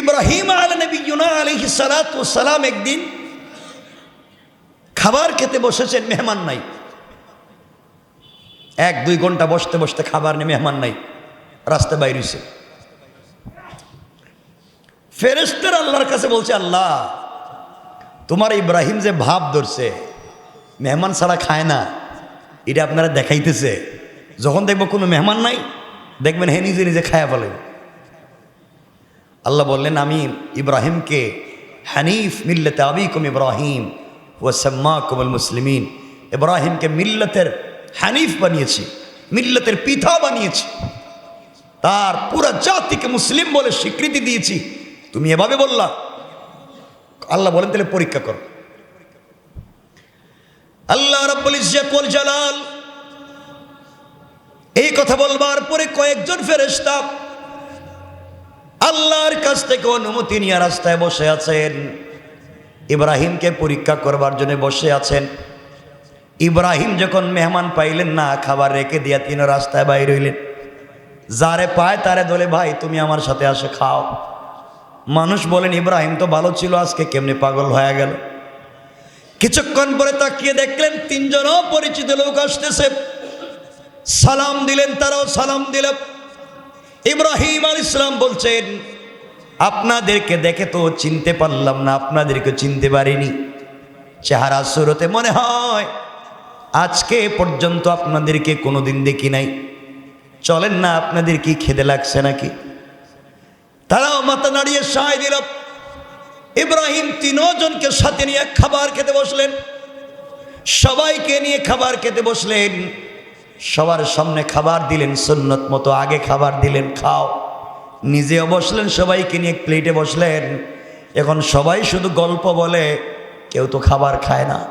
ইব্রাহিম আল নবী ইউনা আলহি সালাম একদিন খাবার খেতে বসেছেন, মেহমান নাই। এক, দুই ঘণ্টা বসতে বসতে খাবার নেই মেহমান নাই রাস্তা বাইরেছে ফেরেস্তার আল্লাহর কাছে বলছে, আল্লাহ, তোমার ইব্রাহিম যে ভাব ধরছে, মেহমান ছাড়া খায় না, এটা আপনারা দেখাইতেছে। যখন দেখব কোনো মেহমান নাই, দেখবেন হে নিজে নিজে খায়া ফেলেন আল্লাহ বললেন, আমি ইব্রাহিমকে হানিফ মিল্লতে আবিকুম ইব্রাহিম ও সাম্মা কুমল মুসলিমিন। ইব্রাহিমকে মিল্লতের হানিফ বানিয়েছি, মিল্লতের পিতা বানিয়েছি। তার পুরো জাতিকে মুসলিম বলে স্বীকৃতি দিয়েছি। তুমি এভাবে বললা। আল্লাহ বলেন, তাহলে পরীক্ষা করো। আল্লাহ রব্বুল জালাল এই কথা বলবার পরে কয়েকজন ফেরেশতা আল্লাহর কাছ থেকে অনুমতি নিয়ে রাস্তায় বসে আছেন। ইব্রাহিমকে পরীক্ষা করবার জন্য বসে আছেন। ইব্রাহিম যখন মেহমান পাইলেন না, খাবার রেখে দিয়া তিনি রাস্তায় বাইর হইলেন। যারে পায় তারে দলে, ভাই, তুমি আমার সাথে আসে, খাও। মানুষ বলেন, ইব্রাহিম তো ভালো ছিল, আজকে কেমনি পাগল হয়ে গেল? কিছুক্ষণ পরে তাকিয়ে দেখলেন, তিনজনও পরিচিত লোক আসতেছে। সালাম দিলেন তারাও সালাম দিলেন ইব্রাহিম আল ইসলাম বলছেন, আপনাদেরকে দেখে তো চিনতে পারলাম না, আপনাদেরকে চিনতে পারিনি। চেহারা সুরতে মনে হয়, আজকে পর্যন্ত আপনাদেরকে কোনোদিন দেখি নাই। চলেন না, আপনাদের কি খেতে লাগছে নাকি? তারাও মাথা নাড়িয়ে সায় দিল। ইব্রাহিম তিনজনকে সাথে নিয়ে খাবার খেতে বসলেন। সবাইকে নিয়ে খাবার খেতে বসলেন। সবার সামনে খাবার দিলেন, সুন্নত মতো আগে খাবার দিলেন, খাও। নিজেও বসলেন, সবাইকে নিয়ে প্লেটে বসলেন। এখন সবাই শুধু গল্প বলে, কেউ তো খাবার খায় না।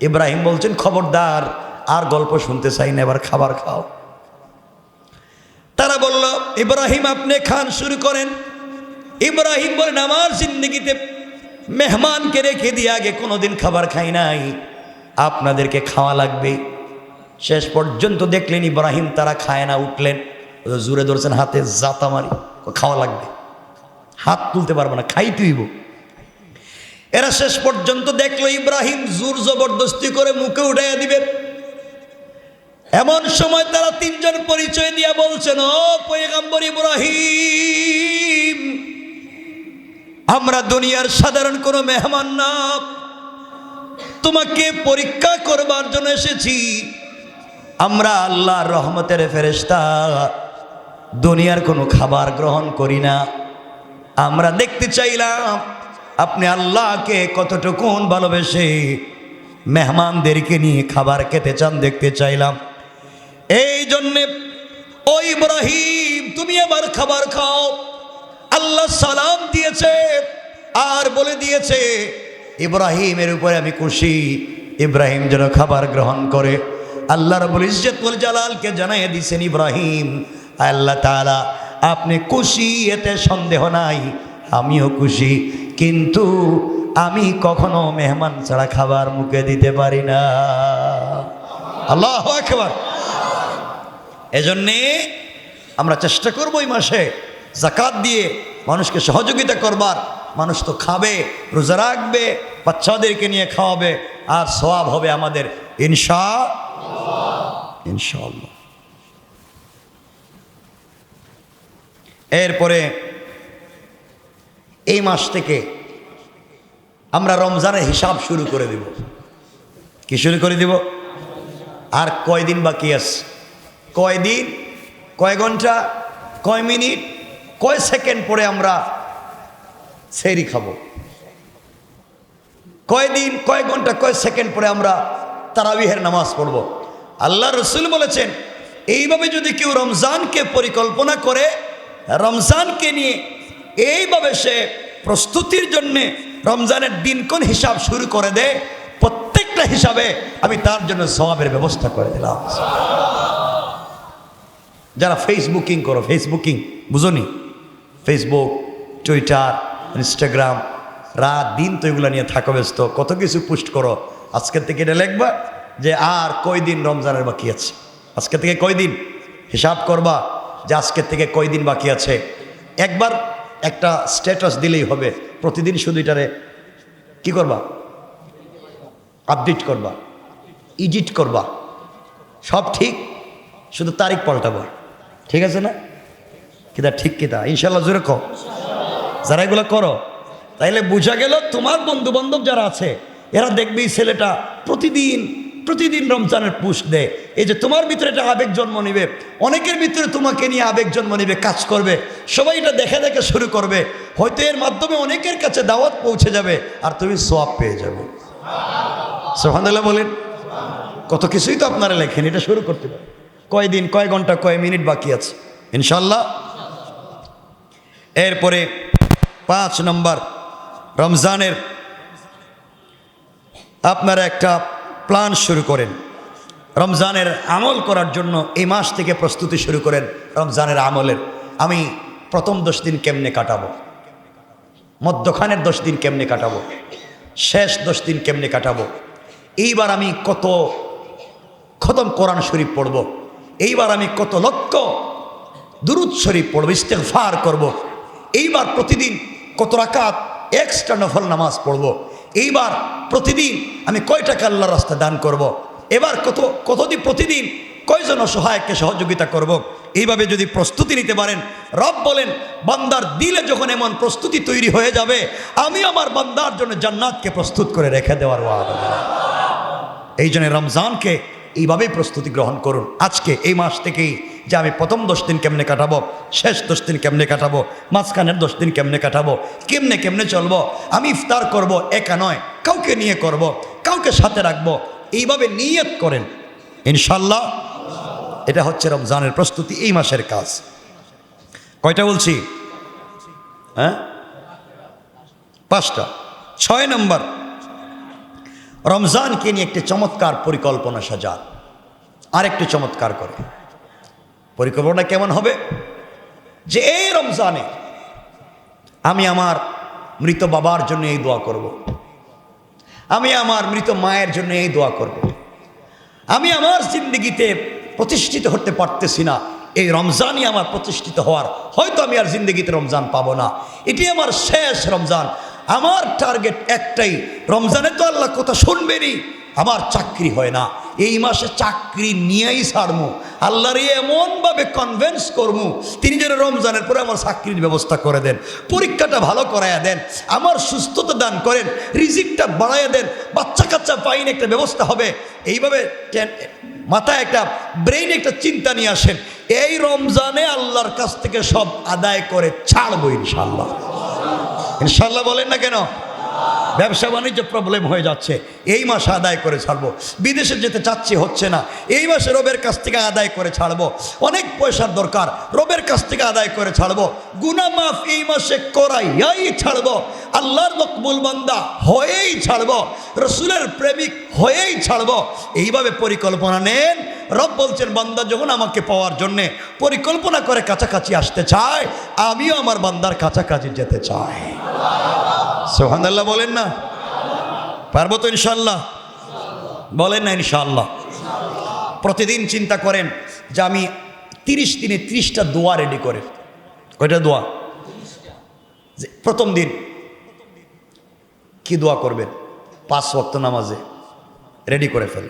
ইব্রাহিম বলছেন, খবরদার, আর গল্প শুনতে চাই না, এবার খাবার খাও। তারা বলল, ইব্রাহিম, আপনি খান, শুরু করেন। ইব্রাহিম বলেন, আমার জিন্দগিতে মেহমানকে রেখে দিয়ে আগে কোনোদিন খাবার খাই নাই। আপনাদেরকে খাওয়া লাগবে। শেষ পর্যন্ত দেখলেন ইব্রাহিম তারা খায় না, উঠলেন। জুড়ে ধরছেন হাতে জাতা মারি। খাওয়া লাগবে। হাত তুলতে পারব না খাই তুইব এরা শেষ পর্যন্ত দেখল ইব্রাহিম জোর জবরদস্তি করে মুখে উঠাইয়া দিবে। এমন সময় তারা তিনজন পরিচয় দিয়া বলছেন, ও পয়গাম্বর ইব্রাহিম, আমরা দুনিয়ার সাধারণ কোনো মেহমান না। তোমাকে পরীক্ষা করবার জন্য এসেছি। আমরা আল্লাহর রহমতের ফেরেস্তা দুনিয়ার কোনো খাবার গ্রহণ করি না। আমরা দেখতে চাইলাম, আপনি আল্লাহকে কতটুকুন ভালোবেসে মেহমানদেরকে নিয়ে খাবার খেতে চান দেখতে চাইলাম। এই জন্যে, ও ইব্রাহিম, তুমি আবার খাবার খাও। আল্লাহ সালাম দিয়েছে, আর বলে দিয়েছে, ইব্রাহিমের উপরে আমি খুশি, ইব্রাহিম যেন খাবার গ্রহণ করে। আল্লাহ রবুল ইজ্জতুল জালালকে জানাই দিছেন, ইব্রাহিম আল্লাহ তাআলা, আপনি খুশি, এতে সন্দেহ নাই। আমিও খুশি, কিন্তু আমি কখনো মেহমান ছাড়া খাবার মুখে দিতে পারি না। আল্লাহ একবার এজন্যে আমরা চেষ্টা করব এই মাসে জাকাত দিয়ে মানুষকে সহযোগিতা করবার। মানুষ তো খাবে, রোজা রাখবে, বাচ্চাদেরকে নিয়ে খাওয়াবে, আর সওয়াব হবে আমাদের। ইনশা ইনশাল্লাহ এরপরে এই মাস থেকে আমরা রমজানের হিসাব শুরু করে দিব। কি শুরু করে দিব? আর কয়দিন বাকি আছে? কয়দিন? কয় ঘণ্টা? কয় মিনিট? কয় সেকেন্ড পরে আমরা সেরি খাব? কয়দিন? কয় ঘণ্টা? কয় সেকেন্ড পরে আমরা তারাবিহের নামাজ পড়ব? আল্লাহ রসুল বলেছেন, এইভাবে যদি কেউ রমজানকে পরিকল্পনা করে, রমজানকে নিয়ে এইভাবে সে প্রস্তুতির জন্যে রমজানের দিন কোন হিসাব শুরু করে দেয়, প্রত্যেকটা হিসাবে আমি তার জন্য সবাবের ব্যবস্থা করে দিলাম। যারা ফেসবুকিং করো, ফেসবুকিং বুঝনি ফেসবুক, টুইটার, ইনস্টাগ্রাম, রাত দিন তো এগুলো নিয়ে থাকো ব্যস্ত, কত কিছু পোস্ট করো, আজকের থেকে এটা লিখবা। যে আর কয়দিন রমজানের বাকি আছে? আজকে থেকে কয়দিন? হিসাব করবা যে আজকের থেকে কয়দিন বাকি আছে। একবার একটা স্ট্যাটাস দিলেই হবে। প্রতিদিন শুধু এটারে কি করবা? আপডেট করবা। ইডিট করবা। সব ঠিক? শুধু তারিখ পাল্টাবো। ঠিক আছে না? কিতা ঠিক কিতা ইনশাল্লাহ জোরে কো যারা এগুলো করো, তাইলে বোঝা গেল তোমার বন্ধু বান্ধব যারা আছে, এরা দেখবে ছেলেটা প্রতিদিন প্রতিদিন রমজানের পুষ দেয়। এই যে তোমার ভিতরে একটা আবেগ জন্ম নিবে, অনেকের ভিতরে তোমাকে নিয়ে আবেগ জন্ম নিবে, কাজ করবে, সবাই এটা দেখে দেখে শুরু করবে। হয়তো এর মাধ্যমে অনেকের কাছে দাওয়াত পৌঁছে যাবে আর তুমি সোয়াব পেয়ে যাবে। সোহানুল্লাহ বলেন, কত কিছুই তো আপনারা লেখেন, এটা শুরু করতে পারে কয় দিন কয় ঘণ্টা, কয় মিনিট বাকি আছে? ইনশাল্লাহ এরপরে পাঁচ নম্বর, রমজানের আপনারা একটা প্ল্যান শুরু করেন। রমজানের আমল করার জন্য এই মাস থেকে প্রস্তুতি শুরু করেন রমজানের আমলের। আমি প্রথম দশ দিন কেমনে কাটাবো? মধ্যখানের দশ দিন কেমনে কাটাবো? শেষ দশ দিন কেমনে কাটাবো? এইবার আমি কত খতম কোরআন শরীফ পড়ব? এইবার আমি কত লক্ষ দুরুদ শরীফ পড়ব, ইস্তেগফার করব। এইবার প্রতিদিন কত রাকাত এক্সট্রা নফল নামাজ পড়ব? এইবার প্রতিদিন আমি কয় টাকা আল্লাহর রাস্তা দান করব। এবার কত কতদিন প্রতিদিন কয়জন অসহায়কে সহযোগিতা করব। এইভাবে যদি প্রস্তুতি নিতে পারেন, রব বলেন, বান্দার দিলে যখন এমন প্রস্তুতি তৈরি হয়ে যাবে, আমি আমার বান্দার জন্য জান্নাতকে প্রস্তুত করে রেখে দেওয়ার এই জন্য রমজানকে এইভাবেই প্রস্তুতি গ্রহণ করুন। আজকে, এই মাস থেকেই যে আমি প্রথম দশ দিন কেমনে কাটাবো, শেষ দশ দিন কেমনে কাটাবো, মাঝখানের দশ দিন কেমনে কাটাবো, কেমনে কেমনে চলবো, আমি ইফতার করব একা নয়, কাউকে নিয়ে করব, কাউকে সাথে রাখব, এইভাবে নিয়ত করেন। ইনশাল্লাহ এটা হচ্ছে রমজানের প্রস্তুতি এই মাসের কাজ। কয়টা বলছি? হ্যাঁ? পাঁচটা। ছয় নম্বর রমজানকে নিয়ে একটি চমৎকার পরিকল্পনা সাজান। আর একটু চমৎকার করে। পরিকল্পনা কেমন হবে? যে এই রমজানে আমি আমার মৃত বাবার জন্য এই দোয়া করব। আমি আমার মৃত মায়ের জন্য এই দোয়া করব। আমি আমার জিন্দগিতে প্রতিষ্ঠিত হতে পারতেছি না। এই রমজানই আমার প্রতিষ্ঠিত হওয়ার। হয়তো আমি আর জিন্দগিতে রমজান পাবো না। এটি আমার শেষ রমজান। আমার টার্গেট একটাই। রমজানে তো আল্লাহ কথা শুনবেনই। আমার চাকরি হয় না। এই মাসে চাকরি নিয়েই ছাড়মু। আল্লাহর এমনভাবে কনভেন্স করমু, তিনি যেন রমজানের পরে আমার চাকরির ব্যবস্থা করে দেন, পরীক্ষাটা ভালো করাইয়া দেন, আমার সুস্থতা দান করেন, রিজিকটা বাড়াইয়া দেন বাচ্চা কাচ্চা পাইন একটা ব্যবস্থা হবে। এইভাবে মাথায় একটা ব্রেইন একটা চিন্তা নিয়ে আসেন। এই রমজানে আল্লাহর কাছ থেকে সব আদায় করে ছাড়বো ইনশাল্লাহ ইনশাল্লাহ বলেন না কেন? ব্যবসা বাণিজ্য প্রবলেম হয়ে যাচ্ছে। এই মাসে আদায় করে ছাড়বো। বিদেশে যেতে চাচ্ছি, হচ্ছে না। এই মাসে রবের কাছ থেকে আদায় করে ছাড়বো। অনেক পয়সার দরকার। রবের কাছ থেকে আদায় করে ছাড়বো। গুনা মাফ এই মাসে করাইয়াই ছাড়বো। আল্লাহর মকবুল বান্দা হয়েই ছাড়বো। রসুলের প্রেমিক হয়েই ছাড়বো। এইভাবে পরিকল্পনা নেন। রব বলছেন, বান্দা যখন আমাকে পাওয়ার জন্যে পরিকল্পনা করে কাছাকাছি আসতে চায়, আমিও আমার বান্দার কাছাকাছি যেতে চাই। সোহান আল্লাহ বলেন না? পারব তো ইনশাল্লাহ বলেন না ইনশাল্লাহ প্রতিদিন চিন্তা করেন যে আমি তিরিশ দিনে ত্রিশটা দোয়া রেডি করে। কয়টা দোয়া? যে প্রথম দিন কি দোয়া করবেন? পাঁচ ওয়াক্ত নামাজে রেডি করে ফেল।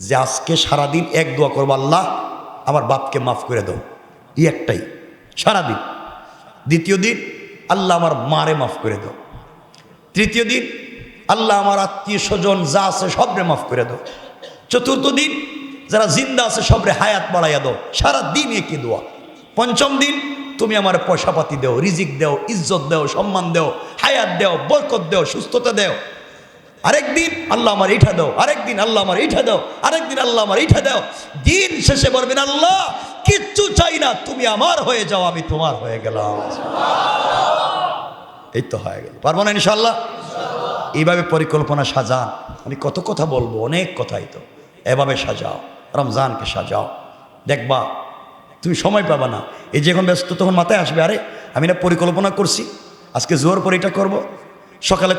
যে আজকে সারাদিন এক দোয়া করব আল্লাহ, আমার বাপকে মাফ করে দাও। ই একটাই। সারাদিন। দ্বিতীয় দিন আল্লাহ আমার মারে মাফ করে দাও। তৃতীয় দিন, আল্লাহ আমার আত্মীয় স্বজন যা আছে সবরে মাফ করে দাও। চতুর্থ দিন, যারা জিন্দা আছে সবরে হায়াত বাড়াইয়া দাও। সারা দিন একই দোয়া। পঞ্চম দিন, তুমি আমার পয়সাপাতি দেও, রিজিক দেও, ইজ্জত দেও, সম্মান দেও, হায়াত দেও, বরকত দেও, সুস্থতা দেও। আরেকদিন আল্লাহ আমার এইটা দাও। আরেকদিন আল্লাহ আমার এইটা দাও। আরেকদিন আল্লাহ আমার এইটা দাও। দিন শেষে বলবেন, আল্লাহ, কিচ্ছু চাই না, তুমি আমার হয়ে যাও, আমি তোমার হয়ে গেলাম। এই তো হয়ে গেল। পারব না ইনশাল্লাহ এইভাবে পরিকল্পনা সাজান। আমি কত কথা বলব, অনেক কথাই তো। এভাবে সাজাও, রমজানকে সাজাও। দেখবা, তুমি সময় পাবা না। এই যে এখন ব্যস্ত, তখন মাথায় আসবে, আরে, আমি না পরিকল্পনা করছি, আজকে জোর পরে এটা করব। সকালে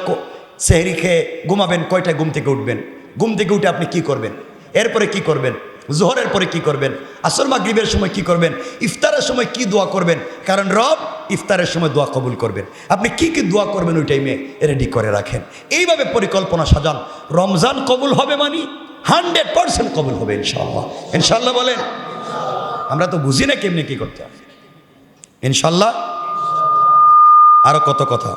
সেহরি খেয়ে ঘুমাবেন, কয়টায় ঘুম থেকে উঠবেন? ঘুম থেকে উঠে আপনি কি করবেন? এরপরে কি করবেন? জোহরের পরে কি করবেন? আসর মাগরিবের সময় কি করবেন? ইফতারের সময় কি দোয়া করবেন? কারণ রব ইফতারের সময় দোয়া কবুল করবেন। আপনি কি কি দোয়া করবেন ওই টাইমে রেডি করে রাখেন। এইভাবে পরিকল্পনা সাজান। রমজান কবুল হবে মানি? হান্ড্রেড পার্সেন্ট কবুল হবে ইনশাল্লাহ ইনশাল্লাহ বলেন। আমরা তো বুঝি না কেমনি কি করতে হবে ইনশাল্লাহ আরও কত কথা।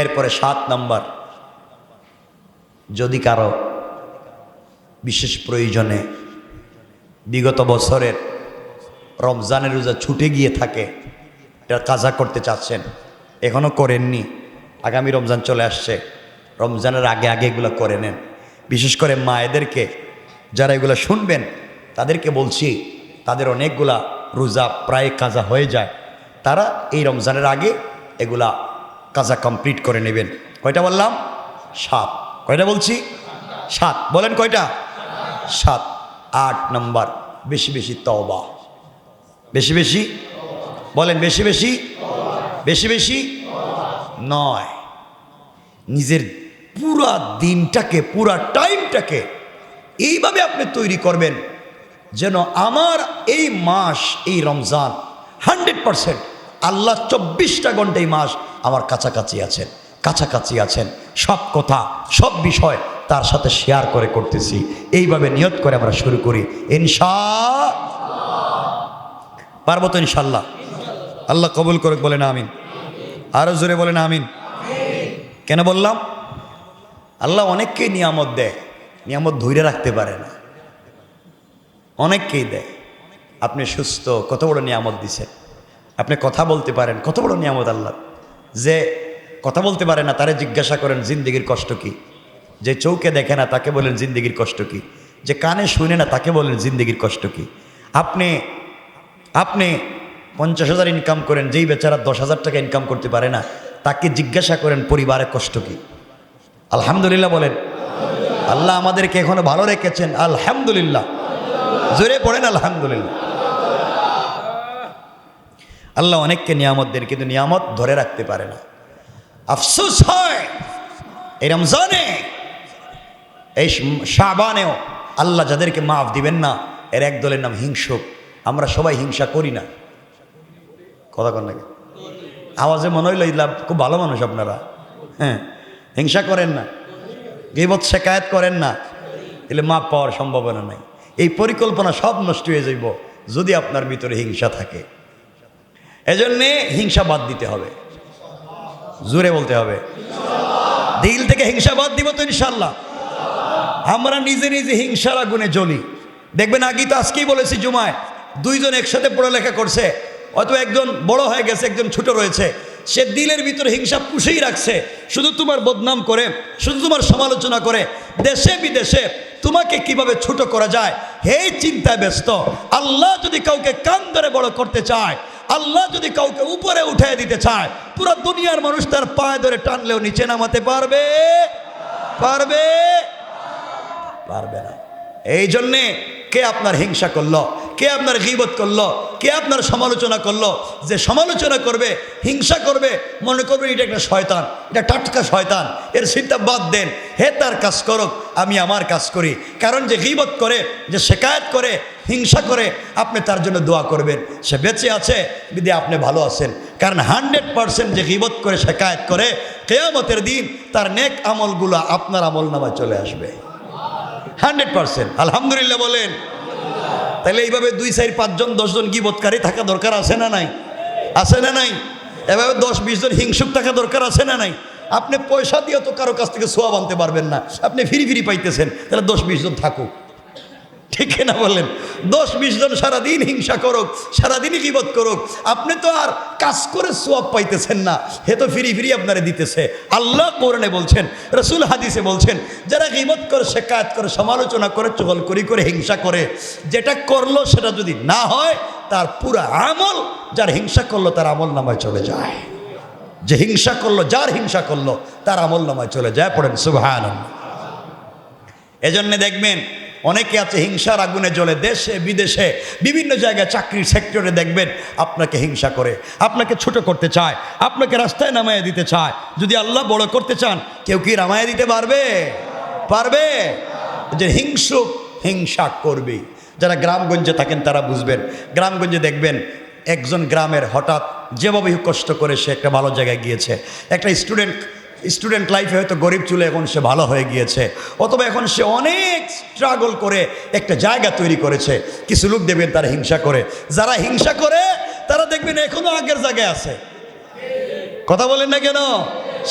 এরপরে সাত নাম্বার। যদি কারও বিশেষ প্রয়োজনে। বিগত বছরের রমজানের রোজা ছুটে গিয়ে থাকে এটা কাজা করতে চাচ্ছেন। এখনও করেননি। আগামী রমজান চলে আসছে। রমজানের আগে আগে এগুলো করে নেন। বিশেষ করে মায়েদেরকে, যারা এগুলো শুনবেন, তাদেরকে বলছি, তাদের অনেকগুলা রোজা প্রায় কাজা হয়ে যায়। তারা এই রমজানের আগে এগুলা কাজা কমপ্লিট করে নেবেন। কয়টা বললাম? সাত। কয়টা বলছি? সাত। বলেন কয়টা? সাত, আট নম্বর। বেশি বেশি তওবা। বেশি বেশি? বলেন বেশি বেশি? বেশি বেশি? নয়। নিজের পুরা দিনটাকে, পুরা টাইমটাকে এইভাবে আপনি তৈরি করবেন যেন আমার এই মাস, এই রমজান হান্ড্রেড পারসেন্ট আল্লাহ চব্বিশটা ঘণ্টা এই মাস আমার কাছাকাছি আছেন কাছাকাছি আছেন। সব কথা, সব বিষয় তার সাথে শেয়ার করে করতেছি। এইভাবে নিয়ত করে আমরা শুরু করি। ইনশা পারব তো ইনশাল্লাহ? আল্লাহ কবুল করে বলেন আমিন। আরও জোরে বলেন আমিন। কেন বললাম? আল্লাহ অনেককেই নিয়ামত দেয়। নিয়ামত ধৈর্য রাখতে পারে না। অনেককেই দেয়। আপনি সুস্থ, কত বড় নিয়ামত দিছেন। আপনি কথা বলতে পারেন, কত বড় নিয়ামত আল্লাহ। যে কথা বলতে পারে না, তারে জিজ্ঞাসা করেন, জিন্দগির কষ্ট কি? যে চৌকে দেখে না, তাকে বলেন, জিন্দগির কষ্ট কি? যে কানে শুনে না, তাকে বলেন, জিন্দগির কষ্ট কি? আপনি আপনি পঞ্চাশ হাজার ইনকাম করেন, যেই বেচারা দশ হাজার টাকা ইনকাম করতে পারে না, তাকে জিজ্ঞাসা করেন পরিবারের কষ্ট কি? আলহামদুলিল্লাহ বলেন। আল্লাহ আমাদেরকে এখনও ভালো রেখেছেন, আলহামদুলিল্লাহ। জোরে পড়েন আলহামদুলিল্লাহ। আল্লাহ অনেককে নিয়ামত দেন, কিন্তু নিয়ামত ধরে রাখতে পারে না। আফসোস হয়, এই রমজানে এই শাবানেও আল্লাহ যাদেরকে মাফ দিবেন না, এর এক দলের নাম হিংসুক। আমরা সবাই হিংসা করি না। কথা কন নাকি? আওয়াজে মনে হইল ইল্লা খুব ভালো মানুষ আপনারা। হ্যাঁ হিংসা করেন না। গিবত, শেকায়ত করেন না। এলে মাপ পাওয়ার সম্ভাবনা নাই। এই পরিকল্পনা সব নষ্ট হয়ে যাইব যদি আপনার ভিতরে হিংসা থাকে। এজন্যে হিংসা বাদ দিতে হবে। জোরে বলতে হবে। দিল থেকে হিংসা বাদ দিব তো ইনশাল্লাহ আমরা নিজে নিজে হিংসার আগুনে জ্বলি। দেখবেন আগেই তো আজকেই বলেছি জুমায়, দুইজন একসাথে পড়ালেখা করছে অত একজন বড় হয়ে গেছে, একজন ছোট রয়েছে। সে দিলের ভিতরে হিংসা পুষেই রাখছে, শুধু তোমার বদনাম করে, শুধু তোমার সমালোচনা করে, দেশে বিদেশে তোমাকে কীভাবে ছোট করা যায়? হে চিন্তায় ব্যস্ত। আল্লাহ যদি কাউকে কান ধরে বড় করতে চায়, আল্লাহ যদি কাউকে উপরে উঠে দিতে চায়, পুরো দুনিয়ার মানুষ তার পায়ে ধরে টানলেও নিচে নামাতে পারবে? পারবে? পারবে না। এই জন্যে কে আপনার হিংসা করল, কে আপনার গিবত করল, কে আপনার সমালোচনা করল? যে সমালোচনা করবে, হিংসা করবে, মনে করবে এটা একটা শয়তান, এটা টাটকা শয়তান, এর চিন্তা বাদ দেন। হে তার কাজ করুক, আমি আমার কাজ করি। কারণ যে গিবত করে, যে শেকায়ত করে, হিংসা করে, আপনি তার জন্য দোয়া করবেন। সে বেঁচে আছে যদি আপনি ভালো আছেন। কারণ হান্ড্রেড পারসেন্ট যে গিবত করে, শেকায়ত করে, কেয়ামতের দিন তার নেক আমলগুলো আপনার আমল নামায় চলে আসবে। Hundred percent. আলহামদুলিল্লাহ বলেন। তাহলে এইভাবে দুই, চার, পাঁচজন, দশজন গিবৎকারী থাকা দরকার আছে না নাই? আছে না নাই? এভাবে দশ, বিশ জন হিংসুক থাকা দরকার আছে না নাই? আপনি পয়সা দিয়ে তো কারও কাছ থেকে সোয়া আনতে পারবেন না। আপনি ফিরি ফিরি পাইতেছেন। তাহলে দশ, বিশ জন থাকুক। ঠিক না বলেন? দশ, বিশ জন সারাদিন হিংসা করুক, সারাদিনই কিবত করুক, আপনি তো আর কাজ করে সোয়াব পাইতেছেন না। হে তো ফিরি ফিরি আপনারে দিতেছে। আল্লাহ কোরআনে বলছেন, রসুল হাদিসে বলছেন, যারা গিবত করে শেখায়ত করে, সমালোচনা করে চগল করি করে হিংসা করে, যেটা করল সেটা যদি না হয়, তার পুরো আমল, যার হিংসা করল তার আমল নামায় চলে যায়। যে হিংসা করল, যার হিংসা করল, তার আমল নামায় চলে যায়, পড়েন সুভান এজন্য দেখবেন অনেকে আছে হিংসার আগুনে জ্বলে দেশে, বিদেশে, বিভিন্ন জায়গায় চাকরির সেক্টরে দেখবেন আপনাকে হিংসা করে, আপনাকে ছোট করতে চায়, আপনাকে রাস্তায় নামায় দিতে চায়। যদি আল্লাহ বড় করতে চান, কেউ কি নামায় দিতে পারবে? পারবে? যে হিংসুক হিংসা করবে। যারা গ্রামগঞ্জে থাকেন তারা বুঝবেন। গ্রামগঞ্জে দেখবেন একজন গ্রামের হঠাৎ যেভাবে কষ্ট করে সে একটা ভালো জায়গায় গিয়েছে। একটা স্টুডেন্ট স্টুডেন্ট লাইফে হয়তো গরিব চুলে এখন সে ভালো হয়ে গিয়েছে, অথবা এখন সে অনেক স্ট্রাগল করে একটা জায়গা তৈরি করেছে, কিছু লোক দেখবেন তারা হিংসা করে, যারা হিংসা করে, তারা দেখবেন এখনও আগের জায়গায় আছে। কথা বলেন না কেন?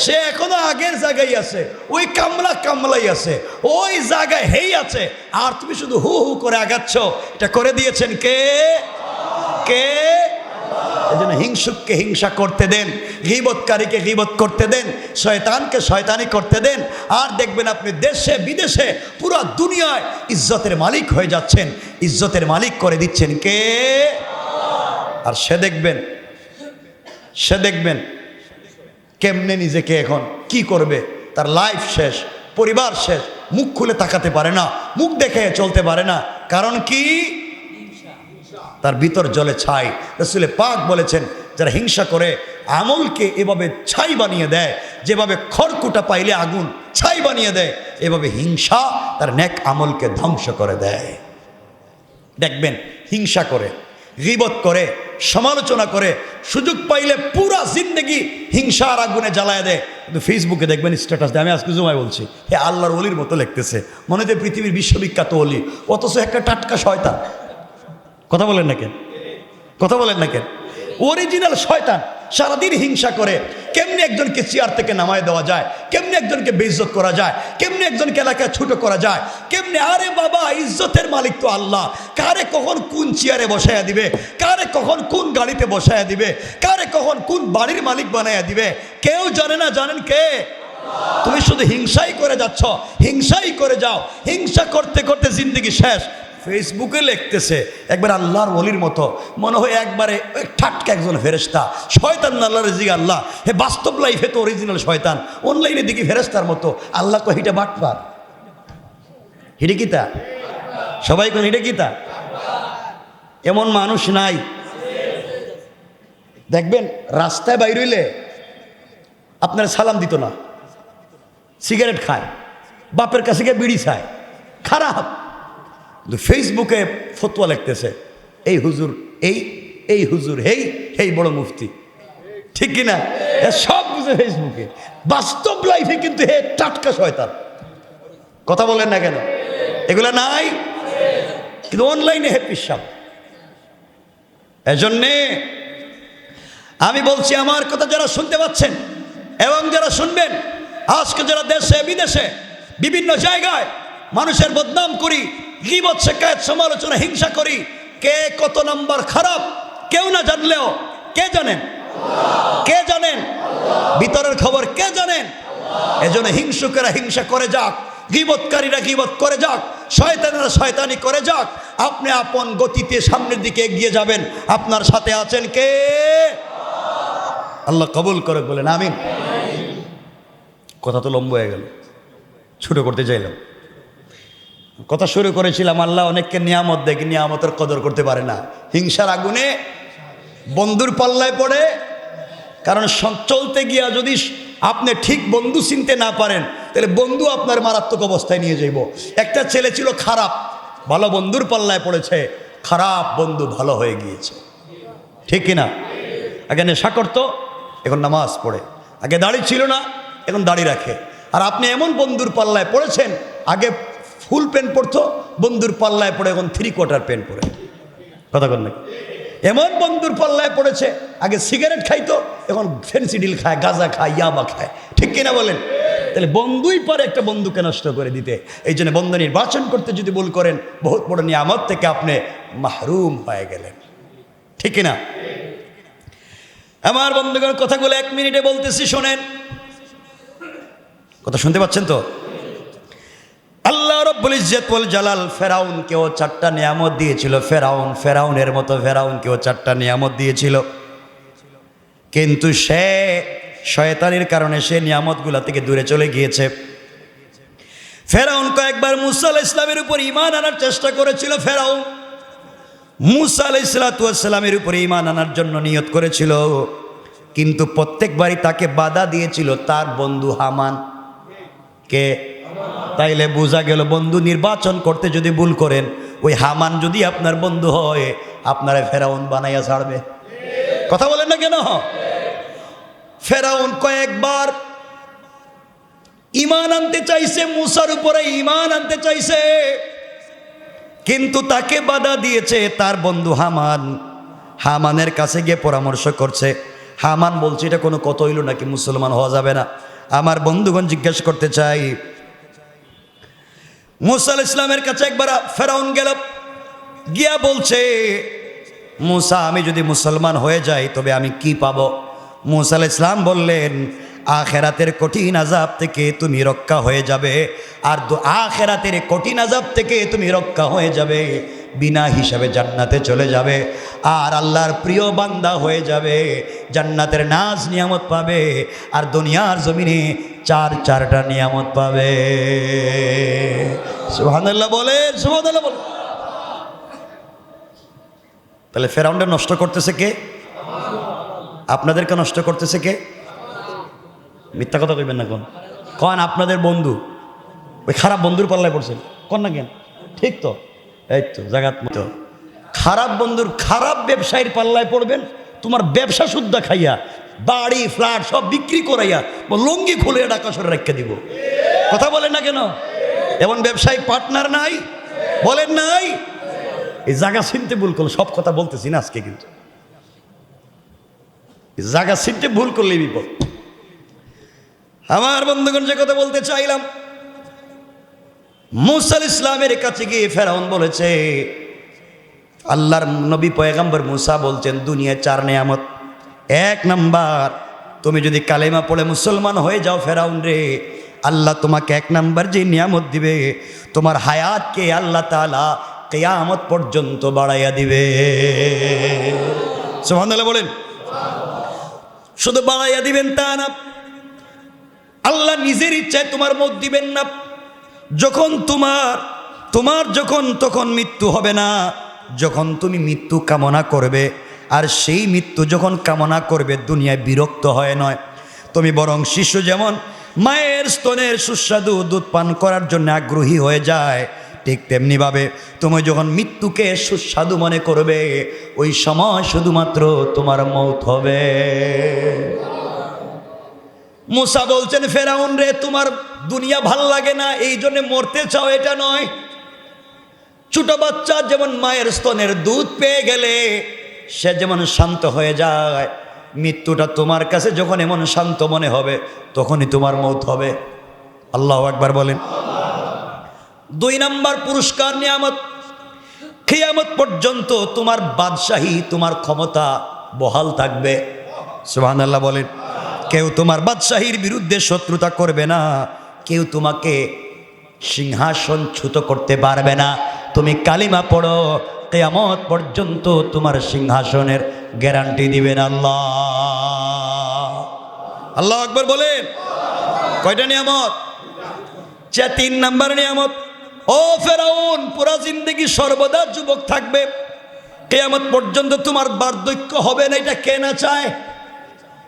সে এখনও আগের জায়গায় আছে, ওই কামলা কামলাই আছে, ওই জায়গায় হেই আছে, আর তুমি শুধু হু হু করে আগাচ্ছ, এটা করে দিয়েছেন কে? কে? এজন্য হিংসুককে হিংসা করতে দেন, গিবৎকারীকে গিবত করতে দেন, শয়তানকে শয়তানি করতে দেন। আর দেখবেন আপনি দেশে, বিদেশে, পুরো দুনিয়ায় ইজ্জতের মালিক হয়ে যাচ্ছেন। ইজ্জতের মালিক করে দিচ্ছেন কে? আর সে দেখবেন সে দেখবেন কেমনে নিজেকে এখন কি করবে? তার লাইফ শেষ, পরিবার শেষ, মুখ খুলে তাকাতে পারে না, মুখ দেখে চলতে পারে না। কারণ কি? তার ভিতর জলে ছাই। রসুলে পাক বলেছেন, যারা হিংসা করে, আমলকে এভাবে ছাই বানিয়ে দেয়, যেভাবে খড়কুটা পাইলে আগুন ছাই বানিয়ে দেয়, এভাবে হিংসা তার নেক আমলকে ধ্বংস করে দেয়। দেখবেন, হিংসা করে, গিবত করে, সমালোচনা করে, সুযোগ পাইলে পুরা জিন্দগি হিংসার আগুনে জ্বালায় দেয়। কিন্তু ফেসবুকে দেখবেন স্ট্যাটাস দেয়। আমি আজকে জুমায় বলছি হে আল্লাহর অলির মতো লিখতেছে। মনে হয় পৃথিবীর বিশ্ববিখ্যাত অলি, অথচ একটা টাটকা শয়তান। কথা বলেন না কেন? কথা বলেন না কেন? অরিজিনাল শয়তান সারাদিন হিংসা করে কেমনি একজনকে চেয়ার থেকে নামায় দেওয়া যায়, কেমনি একজনকে বেইজ্জত করা যায়, কেমনি একজনকে এলাকায় ছোট করা যায়, কেমনি আরে বাবা, ইজ্জতের মালিক তো আল্লাহ। কারে কখন কোন চেয়ারে বসায়া দিবে? কারে কখন কোন গাড়িতে বসায়া দিবে? কারে কখন কোন বাড়ির মালিক বানায়া দিবে? কেউ জানে না, জানেন কে? তুমি শুধু হিংসাই করে যাচ্ছ, হিংসাই করে যাও। হিংসা করতে করতে জিন্দগি শেষ। ফেসবুকে লিখতেছে, একবার আল্লাহর ওলির মতো। মনে হয় একবারে ঠাটকা একজন ফেরেস্তা শয়তান না, আল্লাহর জি আল্লাহ। হে বাস্তব লাইফে তো অরিজিনাল শয়তান। অনলাইনে দেখি ফেরেস্তার মতো। আল্লাহ কো হিটা বাটপার। হিটে সবাই কোন হিটে কিতা এমন মানুষ নাই। দেখবেন, রাস্তায় বাইর হইলে আপনার সালাম দিত না। সিগারেট খায়। বাপের কাছে গিয়ে বিড়ি খায়। খারাপ। কিন্তু ফেসবুকে ফতোয়া লিখতেছে, এই হুজুর এই এই হুজুর হেই হেই বড় মুফতি। ঠিক কিনা? সব বুঝে ফেসবুকে। বাস্তব লাইফে কিন্তু হে টাটকা শয়তান। কথা বলেন না কেন? এগুলা নাই। কিন্তু অনলাইনে হে পিসাব। এজন্যে আমি বলছি, আমার কথা যারা শুনতে পাচ্ছেন এবং যারা শুনবেন, আজকে যারা দেশে, বিদেশে, বিভিন্ন জায়গায় মানুষের বদনাম করি গিবত শেখায়ত সমালোচনা, হিংসা করি। কে কত নাম্বার খারাপ, কেউ না জানলেও কে জানেন কে জানেন ভিতরের খবর কে জানেন এজন্য হিংসুকেরা হিংসা করে যাক গিবৎকারীরা গিবত করে যাক, শয়তানেরা শয়তানি করে যাক। আপনি আপন গতিতে সামনের দিকে এগিয়ে যাবেন। আপনার সাথে আছেন কে? আল্লাহ কবুল করে বলেন আমিন। কথা তো লম্ব হয়ে গেল। ছোট করতে চাইলাম। কথা শুরু করেছিলাম, আল্লাহ অনেককে নিয়ামত দেখে, নিয়ামতের কদর করতে পারে না। হিংসার আগুনে বন্ধুর পাল্লায় পড়ে। কারণ চলতে গিয়া যদি আপনি ঠিক বন্ধু চিনতে না পারেন, তাহলে বন্ধু আপনার মারাত্মক অবস্থায় নিয়ে যাইব। একটা ছেলে ছিল খারাপ, ভালো বন্ধুর পাল্লায় পড়েছে, খারাপ বন্ধু ভালো হয়ে গিয়েছে। ঠিক কিনা? আগে নেশা করতো এখন নামাজ পড়ে। আগে দাড়ি ছিল না, এখন দাড়ি রাখে। আর আপনি এমন বন্ধুর পাল্লায় পড়েছেন, আগে ফুল প্যান্ট পরতো বন্ধুর পাল্লায় পড়ে এখন থ্রি কোয়ার্টার প্যান্ট পরে কথা কর নাকি? এমন বন্ধুর পাল্লায় পড়েছে, আগে সিগারেট খাইতো, এখন ফেন্সিডিল খায়, গাঁজা খায়, ইয়াবা খায়। ঠিক কিনা বলেন? তাহলে বন্ধুই পারে একটা বন্ধুকে নষ্ট করে দিতে। এই জন্য বন্ধু নির্বাচন করতে যদি ভুল করেন, বহুত বড় নিয়ামত থেকে আপনি মাহরুম হয়ে গেলেন। ঠিক কিনা? আমার বন্ধুগণ, কথাগুলো এক মিনিটে বলতেছি, শোনেন। কথা শুনতে পাচ্ছেন তো? আল্লাহ রব্বুল ইজ্জত ওয়াল জালাল ফেরাউনকেও চারটা নিয়ামত দিয়েছিল। ফেরাউন, ফেরাউনের মতো ফেরাউনকেও চারটা নিয়ামত দিয়েছিল। কিন্তু সে শয়তানির কারণে সে নিয়ামতগুলা থেকে দূরে চলে গিয়েছে। ফেরাউন কয়েকবার মুসা ইসলামের উপর ইমান আনার চেষ্টা করেছিল। ফেরাউন মুসা আলাহ ইসলাতামের উপরে ইমান আনার জন্য নিয়ত করেছিল। কিন্তু প্রত্যেকবারই তাকে বাধা দিয়েছিল তার বন্ধু হামান কে তাইলে বোঝা গেল বন্ধু নির্বাচন করতে যদি ভুল করেন, ওই হামান যদি আপনার বন্ধু হয়, আপনারা ফেরাউন বানাইয়া ছাড়বে। কথা বলেন না কেন? ফেরাউন কয়েকবার ইমান আনতে চাইছে, মুসার উপরে ইমান আনতে চাইছে, কিন্তু তাকে বাধা দিয়েছে তার বন্ধু হামান। হামানের কাছে গিয়ে পরামর্শ করছে, হামান বলছে, এটা কোনো কত হইল নাকি মুসলমান হওয়া যাবে না? আমার বন্ধুগণ জিজ্ঞেস করতে চাই মুসাল ইসলামের কাছে একবার ফেরাউন গেল, গিয়া বলছে, মুসা, আমি যদি মুসলমান হয়ে যাই, তবে আমি কি পাবো? মুসাল ইসলাম বললেন, আখেরাতের কঠিন আজাব থেকে তুমি রক্ষা হয়ে যাবে, আর আখেরাতের কঠিন আজাব থেকে তুমি রক্ষা হয়ে যাবে। বিনা হিসাবে জান্নাতে চলে যাবে। আর আল্লাহর প্রিয় বান্দা হয়ে যাবে। জান্নাতের নাজ নিয়ামত পাবে। আর দুনিয়ার জমিনে চার, চারটা নিয়ামত পাবে। সুহানাল্লাহ বলে সুহানাল্লাহ বলে তাহলে ফেরাউন্ডে নষ্ট করতেছে কে? আপনাদেরকে নষ্ট করতেছে কে? মিথ্যা কথা কইবেন না কোন? কন আপনাদের বন্ধু? ওই খারাপ বন্ধুর পাল্লায় পড়ছেন। কন না কেন? ঠিক তো। এই তো, জাগাত মতো। খারাপ বন্ধুর খারাপ ব্যবসায়ীর পাল্লায় পড়বেন, তোমার ব্যবসা শুদ্ধ খাইয়া, বাড়ি, ফ্ল্যাট সব বিক্রি করাইয়া লুঙ্গি খুলে ডাকা সরে রেখে দিব। কথা বলেন না কেন? এমন ব্যবসায়ী পার্টনার নাই? বলেন নাই? এই জায়গা চিনতে ভুল করলে সব কথা বলতেছি না আজকে কিন্তু। জায়গা চিনতে ভুল করলে বিপদ। আমার বন্ধুগণ যে কথা বলতে চাইলাম মুসাল ইসলামের কাছে গিয়ে ফেরাউন বলেছে, আল্লাহর নবী পয়গাম্বর মুসা বলছেন, দুনিয়ায় চার নেয়ামত। এক নাম্বার, তুমি যদি কালেমা পড়ে মুসলমান হয়ে যাও ফেরাউন রে, আল্লাহ তোমাকে এক নাম্বার যে নিয়ামত দিবে, তোমার হায়াতকে আল্লাহ তালা কেয়ামত পর্যন্ত বাড়াইয়া দিবে। সোহান বলেন। শুধু বাড়াইয়া দিবেন তা না, আল্লাহ নিজের ইচ্ছায় তোমার মত দিবেন না। যখন তোমার তোমার যখন তখন মৃত্যু হবে না, যখন তুমি মৃত্যু কামনা করবে, আর সেই মৃত্যু যখন কামনা করবে, দুনিয়ায় বিরক্ত হয় নয়। তুমি বরং শিশু যেমন মায়ের স্তনের সুস্বাদু দুধ পান করার জন্য আগ্রহী হয়ে যায়, ঠিক তেমনিভাবে তুমি যখন মৃত্যুকে সুস্বাদু মনে করবে, ওই সময় শুধুমাত্র তোমার মৌত হবে। মুসা বলছেন, ফেরাউন রে, তোমার দুনিয়া ভালো লাগে না, এই জন্য মরতে চাও, এটা নয়। ছোট বাচ্চা যেমন মায়ের স্তনের দুধ পেয়ে গেলে সে যেমন শান্ত হয়ে যায়, মৃত্যুটা তোমার কাছে যখন এমন শান্ত মনে হবে, তখনই তোমার মত হবে। আল্লাহ একবার বলেন। দুই নাম্বার পুরস্কার নিয়ামত। খিয়ামত পর্যন্ত তোমার বাদশাহী, তোমার ক্ষমতা বহাল থাকবে। সুহান আল্লাহ বলেন। কেউ তোমার বাদশাহীর বিরুদ্ধে শত্রুতা করবে না। কেউ তোমাকে সিংহাসন ছুতো করতে পারবে না। তুমি কালিমা পড়ো, কেয়ামত পর্যন্ত তোমার সিংহাসনের গ্যারান্টি দিবেন আল্লাহ। আল্লাহ আকবর বলেন। কয়টা নিয়ামত? চা তিন নাম্বার নিয়ামত। ও ফেরাউন, পুরা জিন্দগি সর্বদা যুবক থাকবে। কেয়ামত পর্যন্ত তোমার বার্ধক্য হবে না, এটা কে না চায়?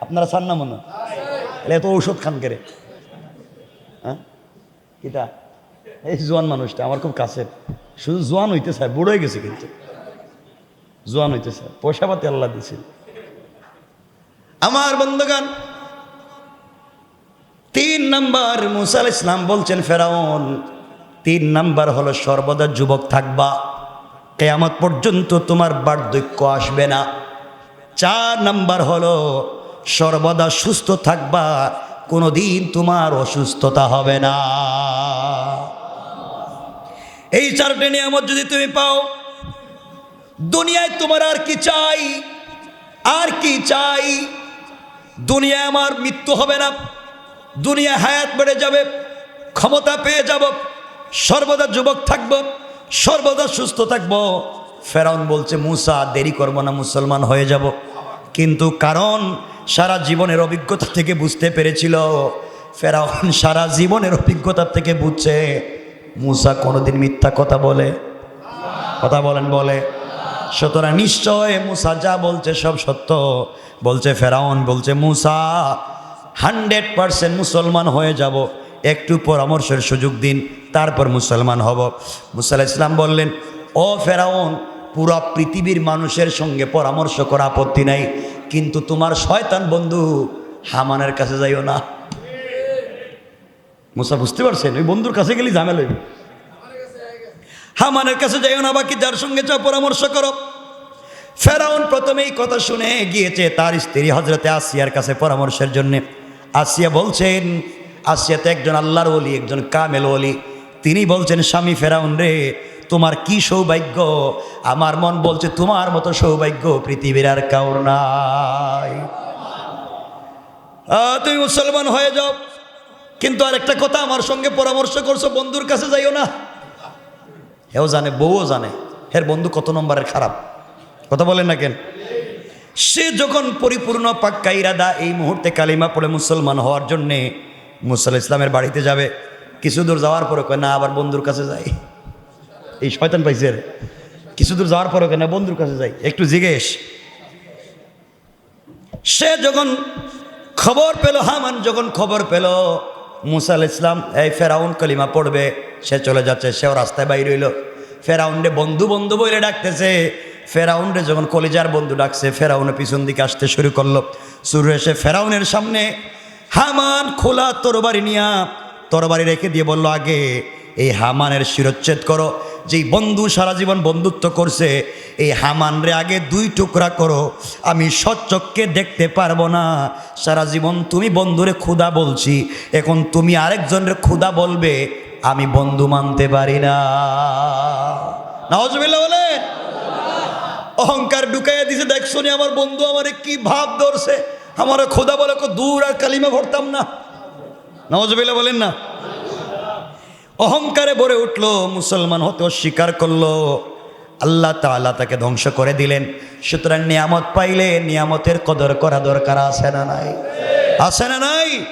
আপনারা চান না মনে হয়? এত ঔষধ খান কেরে হ্যাঁ? কিটা এই জোয়ান মানুষটা আমার খুব কাছের। শুধু জোয়ান হইতে চায় বুড়ো হয়ে গেছে কিন্তু। জোয়ান হইতে চায় পয়সা পাতি আল্লাহ দিছিল আমার বন্ধুগান তিন নাম্বার মুসাল ইসলাম বলছেন, ফেরাউন, তিন নাম্বার হলো সর্বদা যুবক থাকবা। কেয়ামত পর্যন্ত তোমার বার্ধক্য আসবে না। চার নাম্বার হলো সর্বদা সুস্থ থাকবা, কোনোদিন তোমার অসুস্থতা হবে না। এই চারটে নিয়ামত যদি তুমি পাও, দুনিয়ায় তোমার আর কি চাই, আর কি চাই? দুনিয়ায় আমার মৃত্যু হবে না, দুনিয়ায় হায়াত বেড়ে যাবে, ক্ষমতা পেয়ে যাব, সর্বদা যুবক থাকব, সর্বদা সুস্থ থাকব। ফেরাউন বলছে, মুসা, দেরি করব না, মুসলমান হয়ে যাব। কিন্তু কারণ সারা জীবনের অভিজ্ঞতা থেকে বুঝতে পেরেছিল, ফেরাউন সারা জীবনের অভিজ্ঞতা থেকে বুঝছে, মুসা কোনোদিন মিথ্যা কথা বলে। কথা বলেন, বলে। সুতরাং নিশ্চয় মুসা যা বলছে সব সত্য। বলছে ফেরাউন, বলছে মুসা, হান্ড্রেড পারসেন্ট মুসলমান হয়ে যাব। একটু পরামর্শের সুযোগ দিন, তারপর মুসলমান হব। মুসাল্লাহ ইসলাম বললেন, ও ফেরাউন পুরো পৃথিবীর মানুষের সঙ্গে পরামর্শ করা আপত্তি নাই। কিন্তু তোমার শয়তান বন্ধু হামানের কাছে যাইও না। মুসা, বুঝতে পারছেন? ওই বন্ধুর কাছে গেলে ঝামেলা। হামানের কাছে যাইও না, বাকি যার সঙ্গে চাও পরামর্শ করো। ফেরাউন প্রথমেই কথা শুনে গিয়েছে তার স্ত্রী হজরতে আসিয়ার কাছে পরামর্শের জন্য। আসিয়া বলছেন, আসিয়াতে একজন আল্লাহর ওলি, একজন কামেল ওলি। তিনি বলছেন, স্বামী ফেরাউন রে, তোমার কি সৌভাগ্য? আমার মন বলছে, তোমার মতো সৌভাগ্য পৃথিবীর আর কাউর নাই। তুমি মুসলমান হয়ে যাও। কিন্তু আর একটা কথা আমার সঙ্গে পরামর্শ করছ, বন্ধুর কাছে যাইও না। হেও জানে, বউও জানে, হের বন্ধু কত নম্বরের খারাপ। কথা বলেন না কেন? সে যখন পরিপূর্ণ পাক্কা ইরাদা এই মুহূর্তে কালিমা পড়ে মুসলমান হওয়ার জন্যে মুসাল ইসলামের বাড়িতে যাবে কিছু দূর যাওয়ার পরে কয়, না, আবার বন্ধুর কাছে যাই। এই শয়তান পাইছে। কিছু দূর যাওয়ার পরে কয় বন্ধুর কাছে যাই। একটু জিজ্ঞেস। সে যখন খবর পেল, হামান যখন খবর পেল মুসাল ইসলাম এই ফেরাউন কলিমা পড়বে। সে চলে যাচ্ছে, সেও রাস্তায় বাইরে হইল। ফেরাউন্ডে বন্ধু বন্ধু বলে ডাকতেছে। ফেরাউন্ডে যখন কলিজার বন্ধু ডাকছে ফেরাউনে পিছন দিকে আসতে শুরু করল। শুরু এসে ফেরাউনের সামনে, হামান, খোলা তরবারি নিয়া তরবারি রেখে দিয়ে বলল, আগে এই হামানের শিরোচ্ছেদ করো। যেই বন্ধু সারা জীবন বন্ধুত্ব করছে, এই হামানরে আগে দুই টুকরা করো। আমি সচ্চককে দেখতে পারব না। সারা জীবন তুমি বন্ধুরে ক্ষুদা বলছি। এখন তুমি আরেকজনের ক্ষুদা বলবে, আমি বন্ধু মানতে পারি না। নওয়াজ বলে অহংকার ঢুকাইয়া দিছে দেখছ আমার বন্ধু আমারে কি ভাব ধরছে। আমার খোদা বলে দূর আর কালিমা ভরতাম না। নওয়াজ বলেন না। অহংকারে ভরে উঠল, মুসলমান হতে অস্বীকার করল। আল্লাহ তাআলা তাকে ধ্বংস করে দিলেন। সুতরাং নিয়ামত পাইলে নিয়ামতের কদর করা দরকার, আছে না নাই? আছে না নাই?